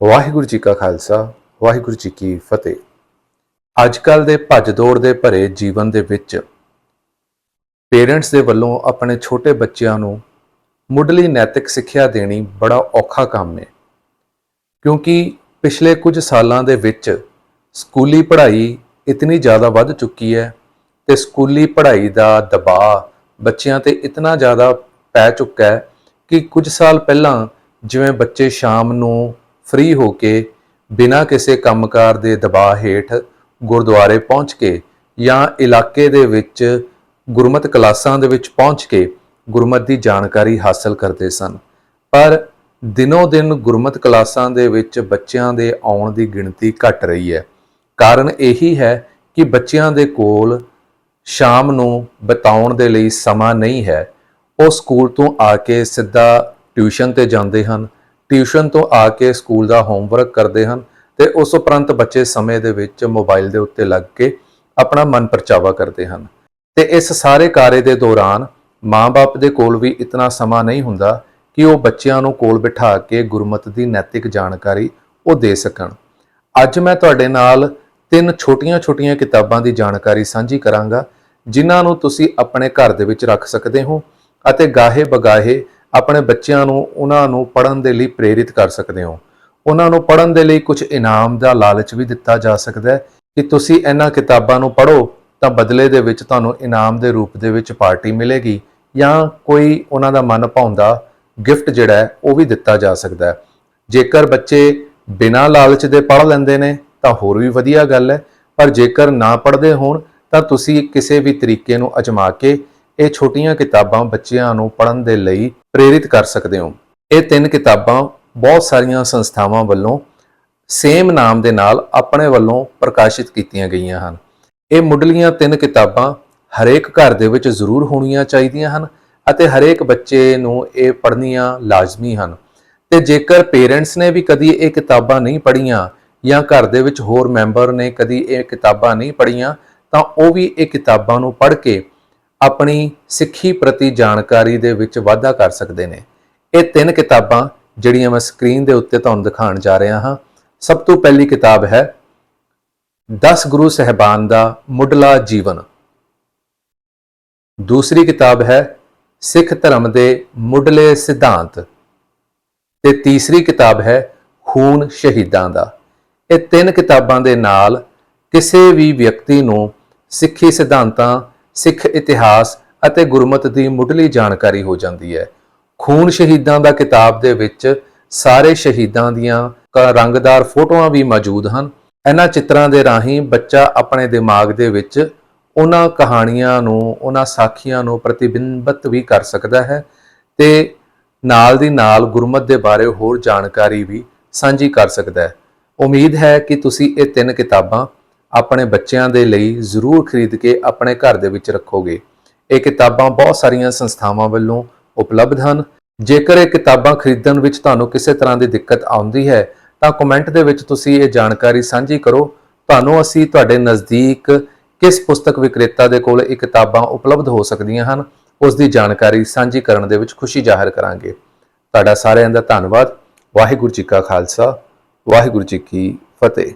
ਵਾਹਿਗੁਰੂ ਜੀ ਕਾ ਖਾਲਸਾ, ਵਾਹਿਗੁਰੂ ਜੀ ਕੀ ਫਤਿਹ। ਅੱਜ ਕੱਲ ਦੇ ਭੱਜ ਦੌੜ ਦੇ ਭਰੇ ਜੀਵਨ ਦੇ ਵਿੱਚ ਪੇਰੈਂਟਸ ਦੇ ਵੱਲੋਂ ਆਪਣੇ ਛੋਟੇ ਬੱਚਿਆਂ ਨੂੰ ਮੁੱਢਲੀ ਨੈਤਿਕ ਸਿੱਖਿਆ ਦੇਣੀ ਬੜਾ ਔਖਾ ਕੰਮ ਹੈ। ਕਿਉਂਕਿ ਪਿਛਲੇ ਕੁਝ ਸਾਲਾਂ ਦੇ ਵਿੱਚ ਸਕੂਲੀ ਪੜ੍ਹਾਈ ਇਤਨੀ ਜ਼ਿਆਦਾ ਵੱਧ ਚੁੱਕੀ ਹੈ ਤੇ ਸਕੂਲੀ ਪੜ੍ਹਾਈ ਦਾ ਦਬਾਅ ਬੱਚਿਆਂ ਤੇ ਇਤਨਾ ਜ਼ਿਆਦਾ ਪੈ ਚੁੱਕਾ ਹੈ ਕਿ ਕੁਝ ਸਾਲ ਪਹਿਲਾਂ ਜਿਵੇਂ ਬੱਚੇ ਸ਼ਾਮ ਨੂੰ ਫ੍ਰੀ ਹੋ ਕੇ ਬਿਨਾਂ ਕਿਸੇ ਕੰਮਕਾਰ ਦੇ ਦਬਾਅ ਹੇਠ ਗੁਰਦੁਆਰੇ ਪਹੁੰਚ ਕੇ ਜਾਂ ਇਲਾਕੇ ਦੇ ਵਿੱਚ ਗੁਰਮਤ ਕਲਾਸਾਂ ਦੇ ਵਿੱਚ ਪਹੁੰਚ ਕੇ ਗੁਰਮਤ ਦੀ ਜਾਣਕਾਰੀ ਹਾਸਲ ਕਰਦੇ ਸਨ। ਪਰ ਦਿਨੋ ਦਿਨ ਗੁਰਮਤ ਕਲਾਸਾਂ ਦੇ ਵਿੱਚ ਬੱਚਿਆਂ ਦੇ ਆਉਣ ਦੀ ਗਿਣਤੀ ਘਟ ਰਹੀ ਹੈ। ਕਾਰਨ ਇਹੀ ਹੈ ਕਿ ਬੱਚਿਆਂ ਦੇ ਕੋਲ ਸ਼ਾਮ ਨੂੰ ਬਿਤਾਉਣ ਦੇ ਲਈ ਸਮਾਂ ਨਹੀਂ ਹੈ। ਉਹ ਸਕੂਲ ਤੋਂ ਆ ਕੇ ਸਿੱਧਾ ਟਿਊਸ਼ਨ ਤੇ ਜਾਂਦੇ ਹਨ। ਟਿਊਸ਼ਨ ਤੋਂ ਆ ਕੇ ਸਕੂਲ ਦਾ ਹੋਮਵਰਕ ਕਰਦੇ ਹਨ ਤੇ ਉਸ ਉਪਰੰਤ ਬੱਚੇ ਸਮੇਂ ਦੇ ਵਿੱਚ ਮੋਬਾਈਲ ਦੇ ਉੱਤੇ ਲੱਗ ਕੇ ਆਪਣਾ ਮਨ ਪਰਚਾਵਾ ਕਰਦੇ ਹਨ। ਤੇ ਇਸ ਸਾਰੇ ਕਾਰੇ ਦੇ ਦੌਰਾਨ ਮਾਂ-ਬਾਪ ਦੇ ਕੋਲ ਵੀ ਇਤਨਾ ਸਮਾਂ ਨਹੀਂ ਹੁੰਦਾ ਕਿ ਉਹ ਬੱਚਿਆਂ ਨੂੰ ਕੋਲ ਬਿਠਾ ਕੇ ਗੁਰਮਤ ਦੀ ਨੈਤਿਕ ਜਾਣਕਾਰੀ ਉਹ ਦੇ ਸਕਣ। ਅੱਜ ਮੈਂ ਤੁਹਾਡੇ ਨਾਲ ਤਿੰਨ ਛੋਟੀਆਂ-ਛੋਟੀਆਂ ਕਿਤਾਬਾਂ ਦੀ ਜਾਣਕਾਰੀ ਸਾਂਝੀ ਕਰਾਂਗਾ, ਜਿਨ੍ਹਾਂ ਨੂੰ ਤੁਸੀਂ ਆਪਣੇ ਘਰ ਦੇ ਵਿੱਚ ਰੱਖ ਸਕਦੇ ਹੋ ਅਤੇ ਗਾਹੇ ਬਗਾਹੇ ਆਪਣੇ ਬੱਚਿਆਂ ਨੂੰ, ਉਹਨਾਂ ਨੂੰ ਪੜ੍ਹਨ ਦੇ ਲਈ ਪ੍ਰੇਰਿਤ ਕਰ ਸਕਦੇ ਹੋ। ਉਹਨਾਂ ਨੂੰ ਪੜ੍ਹਨ ਦੇ ਲਈ ਕੁਝ ਇਨਾਮ ਦਾ ਲਾਲਚ ਵੀ ਦਿੱਤਾ ਜਾ ਸਕਦਾ ਹੈ। ਕਿ ਤੁਸੀਂ ਇਹਨਾਂ ਕਿਤਾਬਾਂ ਨੂੰ ਪੜ੍ਹੋ, ਤਾਂ ਬਦਲੇ ਦੇ ਵਿੱਚ ਤੁਹਾਨੂੰ ਇਨਾਮ ਦੇ ਰੂਪ ਦੇ ਵਿੱਚ ਪਾਰਟੀ ਮਿਲੇਗੀ ਜਾਂ ਕੋਈ ਉਹਨਾਂ ਦਾ ਮਨ ਭਾਉਂਦਾ ਗਿਫਟ ਜਿਹੜਾ ਹੈ, ਉਹ ਵੀ ਦਿੱਤਾ ਜਾ ਸਕਦਾ ਹੈ। ਜੇਕਰ ਬੱਚੇ ਬਿਨਾਂ ਲਾਲਚ ਦੇ ਪੜ੍ਹ ਲੈਂਦੇ ਨੇ, ਤਾਂ ਹੋਰ ਵੀ ਵਧੀਆ ਗੱਲ ਹੈ। ਪਰ ਜੇਕਰ ਨਾ ਪੜ੍ਹਦੇ ਹੋਣ, ਤਾਂ ਤੁਸੀਂ ਕਿਸੇ ਵੀ ਤਰੀਕੇ ਨੂੰ ਅਜਮਾ ਕੇ ਇਹ ਛੋਟੀਆਂ ਕਿਤਾਬਾਂ ਬੱਚਿਆਂ ਨੂੰ ਪੜ੍ਹਨ ਦੇ ਲਈ ਪ੍ਰੇਰਿਤ ਕਰ ਸਕਦੇ ਹੋ। ਇਹ ਤਿੰਨ ਕਿਤਾਬਾਂ ਬਹੁਤ ਸਾਰੀਆਂ ਸੰਸਥਾਵਾਂ ਵੱਲੋਂ ਸੇਮ ਨਾਮ ਦੇ ਨਾਲ ਆਪਣੇ ਵੱਲੋਂ ਪ੍ਰਕਾਸ਼ਿਤ ਕੀਤੀਆਂ ਗਈਆਂ ਹਨ। ਇਹ ਮੁੱਢਲੀਆਂ ਤਿੰਨ ਕਿਤਾਬਾਂ ਹਰੇਕ ਘਰ ਦੇ ਵਿੱਚ ਜ਼ਰੂਰ ਹੋਣੀਆਂ ਚਾਹੀਦੀਆਂ ਹਨ ਅਤੇ ਹਰੇਕ ਬੱਚੇ ਨੂੰ ਇਹ ਪੜ੍ਹਨੀਆਂ ਲਾਜ਼ਮੀ ਹਨ। ਤੇ ਜੇਕਰ ਪੇਰੈਂਟਸ ਨੇ ਵੀ ਕਦੀ ਇਹ ਕਿਤਾਬਾਂ ਨਹੀਂ ਪੜ੍ਹੀਆਂ ਜਾਂ ਘਰ ਦੇ ਵਿੱਚ ਹੋਰ ਮੈਂਬਰ ਨੇ ਕਦੀ ਇਹ ਕਿਤਾਬਾਂ ਨਹੀਂ ਪੜ੍ਹੀਆਂ, ਤਾਂ ਉਹ ਵੀ ਇਹ ਕਿਤਾਬਾਂ ਨੂੰ ਪੜ੍ਹ ਕੇ ਆਪਣੀ ਸਿੱਖੀ ਪ੍ਰਤੀ ਜਾਣਕਾਰੀ ਦੇ ਵਿੱਚ ਵਾਧਾ ਕਰ ਸਕਦੇ ਨੇ। ਇਹ ਤਿੰਨ ਕਿਤਾਬਾਂ ਜਿਹੜੀਆਂ ਮੈਂ ਸਕਰੀਨ ਦੇ ਉੱਤੇ ਤੁਹਾਨੂੰ ਦਿਖਾਉਣ ਜਾ ਰਿਹਾ ਹਾਂ। ਸਭ ਤੋਂ ਪਹਿਲੀ ਕਿਤਾਬ ਹੈ 10 ਗੁਰੂ ਸਹਿਬਾਨ ਦਾ ਮੁੱਢਲਾ ਜੀਵਨ। ਦੂਸਰੀ ਕਿਤਾਬ ਹੈ, ਸਿੱਖ ਧਰਮ ਦੇ ਮੁੱਢਲੇ ਸਿਧਾਂਤ। ਤੇ ਤੀਸਰੀ ਕਿਤਾਬ ਹੈ, ਖੂਨ ਸ਼ਹੀਦਾਂ ਦਾ। ਇਹ ਤਿੰਨ ਕਿਤਾਬਾਂ ਦੇ ਨਾਲ ਕਿਸੇ ਵੀ ਵਿਅਕਤੀ ਨੂੰ ਸਿੱਖੀ ਸਿਧਾਂਤਾਂ ਸਿੱਖ ਇਤਿਹਾਸ ਅਤੇ ਗੁਰਮਤ ਦੀ ਮੁੱਢਲੀ ਜਾਣਕਾਰੀ ਹੋ ਜਾਂਦੀ ਹੈ। ਖੂਨ ਸ਼ਹੀਦਾਂ ਦਾ ਕਿਤਾਬ ਦੇ ਵਿੱਚ ਸਾਰੇ ਸ਼ਹੀਦਾਂ ਦੀਆਂ ਕ- ਰੰਗਦਾਰ ਫੋਟੋਆਂ ਵੀ ਮੌਜੂਦ ਹਨ। ਇਹਨਾਂ ਚਿੱਤਰਾਂ ਦੇ ਰਾਹੀਂ ਬੱਚਾ ਆਪਣੇ ਦਿਮਾਗ ਦੇ ਵਿੱਚ ਉਹਨਾਂ ਕਹਾਣੀਆਂ ਨੂੰ, ਉਹਨਾਂ ਸਾਖੀਆਂ ਨੂੰ ਪ੍ਰਤੀਬਿੰਬਤ ਵੀ ਕਰ ਸਕਦਾ ਹੈ ਤੇ ਨਾਲ ਦੀ ਨਾਲ ਗੁਰਮਤ ਦੇ ਬਾਰੇ ਹੋਰ ਜਾਣਕਾਰੀ ਵੀ ਸਾਂਝੀ ਕਰ ਸਕਦਾ ਹੈ। ਉਮੀਦ ਹੈ ਕਿ ਤੁਸੀਂ ਇਹ ਤਿੰਨ ਕਿਤਾਬਾਂ ਆਪਣੇ ਬੱਚਿਆਂ ਦੇ ਲਈ ਜ਼ਰੂਰ ਖਰੀਦ ਕੇ ਆਪਣੇ ਘਰ ਦੇ ਵਿੱਚ ਰੱਖੋਗੇ। ਇਹ ਕਿਤਾਬਾਂ ਬਹੁਤ ਸਾਰੀਆਂ ਸੰਸਥਾਵਾਂ ਵੱਲੋਂ ਉਪਲਬਧ ਹਨ। ਜੇਕਰ ਇਹ ਕਿਤਾਬਾਂ ਖਰੀਦਣ ਵਿੱਚ ਤੁਹਾਨੂੰ ਕਿਸੇ ਤਰ੍ਹਾਂ ਦੀ ਦਿੱਕਤ ਆਉਂਦੀ ਹੈ, ਤਾਂ ਕਮੈਂਟ ਦੇ ਵਿੱਚ ਤੁਸੀਂ ਇਹ ਜਾਣਕਾਰੀ ਸਾਂਝੀ ਕਰੋ। ਤੁਹਾਨੂੰ ਅਸੀਂ ਤੁਹਾਡੇ ਨਜ਼ਦੀਕ ਕਿਸ ਪੁਸਤਕ ਵਿਕਰੇਤਾ ਦੇ ਕੋਲ ਇਹ ਕਿਤਾਬਾਂ ਉਪਲਬਧ ਹੋ ਸਕਦੀਆਂ ਹਨ, ਉਸ ਦੀ ਜਾਣਕਾਰੀ ਸਾਂਝੀ ਕਰਨ ਦੇ ਵਿੱਚ ਖੁਸ਼ੀ ਜ਼ਾਹਰ ਕਰਾਂਗੇ। ਤੁਹਾਡਾ ਸਾਰਿਆਂ ਦਾ ਧੰਨਵਾਦ। ਵਾਹਿਗੁਰੂ ਜੀ ਕਾ ਖਾਲਸਾ, ਵਾਹਿਗੁਰੂ ਜੀ ਕੀ ਫਤਿਹ।